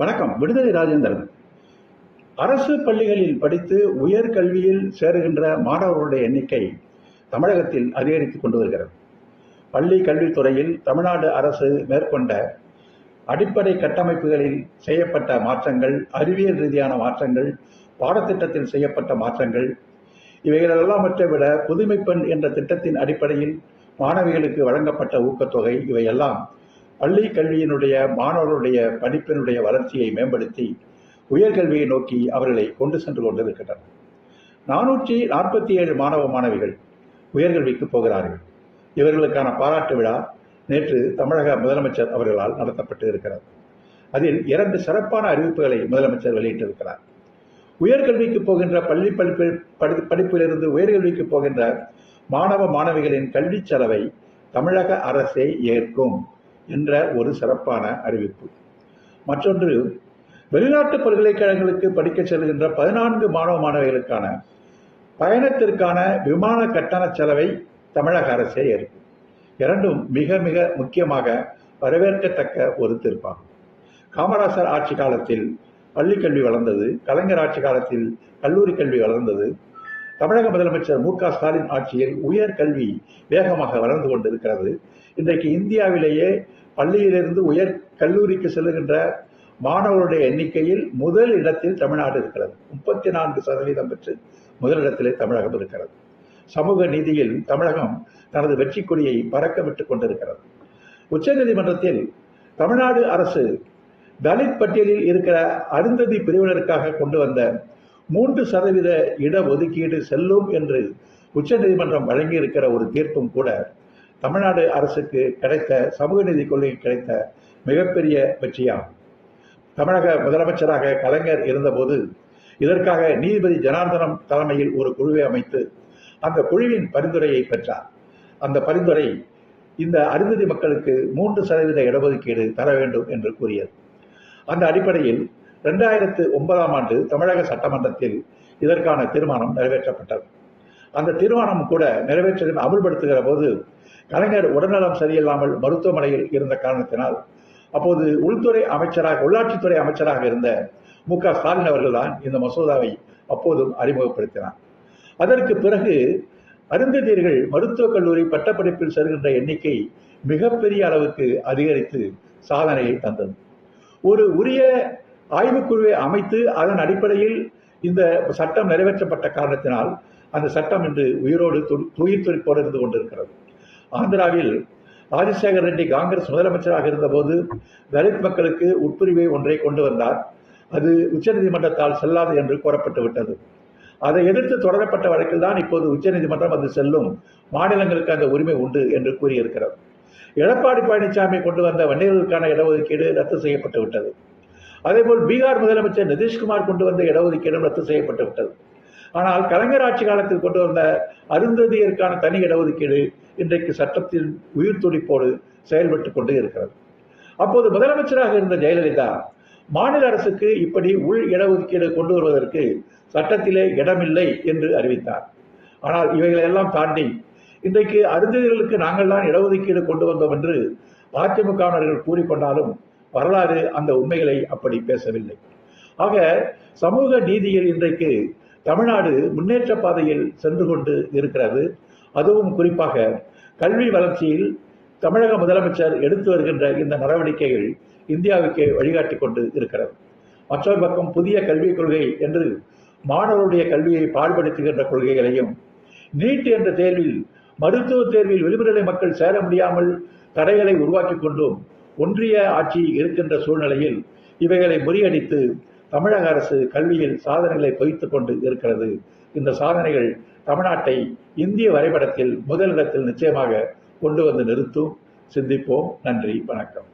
வணக்கம். விடுதலை ராஜேந்திரன். அரசு பள்ளிகளில் படித்து உயர்கல்வியில் சேருகின்ற மாணவர்களுடைய எண்ணிக்கை தமிழகத்தில் அதிகரித்துக் கொண்டு வருகிறது. பள்ளி கல்வித்துறையில் தமிழ்நாடு அரசு மேற்கொண்ட அடிப்படை கட்டமைப்புகளில் செய்யப்பட்ட மாற்றங்கள் அறிவியல் ரீதியான மாற்றங்கள் பாடத்திட்டத்தில் செய்யப்பட்ட மாற்றங்கள் இவைகள் எல்லாவற்றை விட புதுமைப்பெண் என்ற திட்டத்தின் அடிப்படையில் மாணவிகளுக்கு வழங்கப்பட்ட ஊக்கத்தொகை இவையெல்லாம் பள்ளி கல்வியினுடைய மாணவர்களுடைய படிப்பினுடைய வளர்ச்சியை மேம்படுத்தி உயர்கல்வியை நோக்கி அவர்களை கொண்டு சென்று கொண்டிருக்கின்றனர். நானூற்றி நாற்பத்தி ஏழு மாணவ மாணவிகள் உயர்கல்விக்கு போகிறார்கள். இவர்களுக்கான பாராட்டு விழா நேற்று தமிழக முதலமைச்சர் அவர்களால் நடத்தப்பட்டு இருக்கிறது அதில் இரண்டு சிறப்பான அறிவிப்புகளை முதலமைச்சர் வெளியிட்டிருக்கிறார். உயர்கல்விக்கு போகின்ற பள்ளி படிப்பில் படி படிப்பிலிருந்து உயர்கல்விக்கு போகின்ற மாணவ மாணவிகளின் கல்வி செலவை தமிழக அரசே ஏற்கும். என்ற ஒரு சிறப்பான அறிவிப்பு. மற்றொன்று வெளிநாட்டு பல்கலைக்கழகங்களுக்கு படிக்க செல்கின்ற பதினான்கு மாணவ மாணவிகளுக்கான பயணத்திற்கான விமான கட்டண செலவை தமிழக அரசே ஏற்கும் இரண்டும் மிக மிக முக்கியமாக வரவேற்கத்தக்க ஒரு தீர்ப்பாகும். காமராசர் ஆட்சி காலத்தில் பள்ளிக்கல்வி வளர்ந்தது கலைஞர் ஆட்சி காலத்தில் கல்லூரி கல்வி வளர்ந்தது தமிழக முதலமைச்சர் மு க ஸ்டாலின் ஆட்சியில் உயர்கல்வி வேகமாக வளர்ந்து கொண்டிருக்கிறது. இன்றைக்கு இந்தியாவிலேயே பள்ளியிலிருந்து உயர் கல்லூரிக்கு செல்லுகின்ற மாணவருடைய எண்ணிக்கையில் முதல் இடத்தில் தமிழ்நாடு இருக்கிறது. முப்பத்தி நான்கு சதவீதம் பெற்று முதலிடத்திலே தமிழகம் இருக்கிறது. சமூக நீதியில் தமிழகம் தனது வெற்றி கொடியை பறக்க விட்டுக் கொண்டிருக்கிறது. உச்சநீதிமன்றத்தில் தமிழ்நாடு அரசு தலித் பட்டியலில் இருக்கிற அருந்ததி பிரிவினருக்காக கொண்டு வந்த மூன்று சதவீத இடஒதுக்கீடு செல்லும் என்று உச்சநீதிமன்றம் வழங்கியிருக்கிற ஒரு தீர்ப்பும் கூட தமிழ்நாடு அரசுக்கு கிடைத்த சமூக நீதி கொள்கை கிடைத்த மிகப்பெரிய வெற்றியாகும். தமிழக முதலமைச்சராக கலைஞர் இருந்தபோது இதற்காக நீதிபதி ஜனார்தனம் தலைமையில் ஒரு குழுவை அமைத்து அந்த குழுவின் பரிந்துரையை பெற்றார். அந்த பரிந்துரை இந்த அருந்ததி மக்களுக்கு மூன்று சதவீத இடஒதுக்கீடு தர வேண்டும் என்று கூறியது. அந்த அடிப்படையில் ரெண்டாயிரத்து ஒன்பதாம் ஆண்டு தமிழக சட்டமன்றத்தில் இதற்கான தீர்மானம் நிறைவேற்றப்பட்டது. அந்த தீர்மானம் கூட நிறைவேற்றுகிற அமல்படுத்துகிற போது கலைஞர் உடல்நலம் சரியில்லாமல் மருத்துவமனையில் இருந்த காரணத்தினால் அப்போது உள்துறை அமைச்சராக உள்ளாட்சித்துறை அமைச்சராக இருந்த மு க ஸ்டாலின் அவர்கள்தான் இந்த மசோதாவை அப்போதும் அறிமுகப்படுத்தினார். அதற்கு பிறகு அருந்ததியர்கள் மருத்துவக் கல்லூரி பட்டப்படிப்பில் செல்கின்ற எண்ணிக்கை மிகப்பெரிய அளவுக்கு அதிகரித்து சாதனையை தந்தது. ஒரு உரிய ஆய்வுக்குழுவை அமைத்து அதன் அடிப்படையில் இந்த சட்டம் நிறைவேற்றப்பட்ட காரணத்தினால் அந்த சட்டம் இன்று உயிரோடு துயிர் இருந்து கொண்டிருக்கிறது. ஆந்திராவில் ராஜசேகர் ரெட்டி காங்கிரஸ் முதலமைச்சராக இருந்தபோது தலித் மக்களுக்கு உட்பிரிவை ஒன்றை கொண்டு வந்தார். அது உச்சநீதிமன்றத்தால் செல்லாது என்று கூறப்பட்டு விட்டது. அதை எதிர்த்து தொடரப்பட்ட வழக்கில் தான் இப்போது உச்சநீதிமன்றம் அது செல்லும். மாநிலங்களுக்கு அந்த உரிமை உண்டு என்று கூறியிருக்கிறது. எடப்பாடி பழனிசாமி கொண்டு வந்த வன்னியர்களுக்கான இடஒதுக்கீடு ரத்து செய்யப்பட்டு விட்டது. அதேபோல் பீகார் முதலமைச்சர் நிதிஷ்குமார் கொண்டு வந்த இடஒதுக்கீடும் ரத்து செய்யப்பட்டு விட்டது. ஆனால் கலைஞர் ஆட்சி காலத்தில் கொண்டு வந்த அருந்ததியருக்கான தனி இடஒதுக்கீடு இன்றைக்கு சட்டத்தில் உயிர் துடிப்போடு செயல்பட்டு கொண்டு இருக்கிறது. அப்போது முதலமைச்சராக இருந்த ஜெயலலிதா மாநில அரசுக்கு இப்படி உள் இடஒதுக்கீடு கொண்டு வருவதற்கு சட்டத்திலே இடமில்லை என்று அறிவித்தார். ஆனால் இவைகளை எல்லாம் தாண்டி இன்றைக்கு அருந்ததிகளுக்கு நாங்கள் தான் இடஒதுக்கீடு கொண்டு வந்தோம் என்று அதிமுகவினர்கள் கூறிக்கொண்டாலும் வரலாறு அந்த உண்மைகளை அப்படி பேசவில்லை. ஆக சமூக நீதியில் இன்றைக்கு தமிழ்நாடு முன்னேற்ற பாதையில் சென்று கொண்டு இருக்கிறது. அதுவும் குறிப்பாக கல்வி வளர்ச்சியில் தமிழக முதலமைச்சர் எடுத்து வருகின்ற இந்த நடவடிக்கைகள் இந்தியாவுக்கு வழிகாட்டி கொண்டு இருக்கிறது. மற்றொரு பக்கம் புதிய கல்விக் கொள்கை என்று மாணவருடைய கல்வியை பாடுபடுத்துகின்ற கொள்கைகளையும் நீட் என்ற தேர்வில் மருத்துவ தேர்வில் விளிம்புநிலை மக்கள் சேர முடியாமல் தடைகளை உருவாக்கி கொண்டும் ஒன்றிய ஆட்சி இருக்கின்ற சூழ்நிலையில் இவைகளை முறியடித்து தமிழக அரசு கல்வியில் சாதனைகளை பொய்த்துக் கொண்டு இருக்கிறது. இந்த சாதனைகள் தமிழ்நாட்டை இந்திய வரைபடத்தில் முதலிடத்தில் நிச்சயமாக கொண்டு வந்து நிறுத்தும். சிந்திப்போம். நன்றி. வணக்கம்.